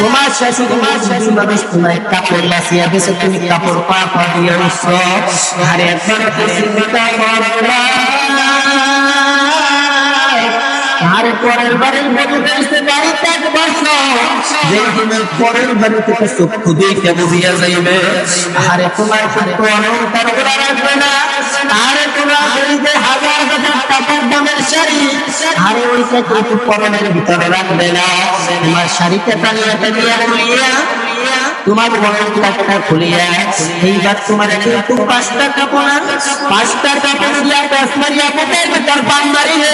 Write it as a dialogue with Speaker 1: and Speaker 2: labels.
Speaker 1: তোমার শাশু তোমার শাশু মানুষ তোমার কাপড় লাসিয়া দিছে, তুমি কাপড় পা পা দিয়ে উঠছো। আরে একবার বাড়ির বধূ আসতে বাড়িতে এক বছর। যেই দিনের পরের বাড়ি থেকে চক্ষু দিয়ে বুঝিয়া যাইবে, আরে তোমার রাখবে না আরে তোমার বাড়িতে হাজার হাজার টাকার দামের শাড়ি আরে ওইটা কিন্তু পরনের ভিতরে রাখবে না। তোমার শাড়িতে টানিয়া টানিয়া খুলিয়া, তোমার বড়টা খুলিয়া, এইবার তোমার কিন্তু পাঁচটা কাপড় পাঁচটা কাপড় দিয়া দশ মারিয়া পকের ভিতর পান মারিয়া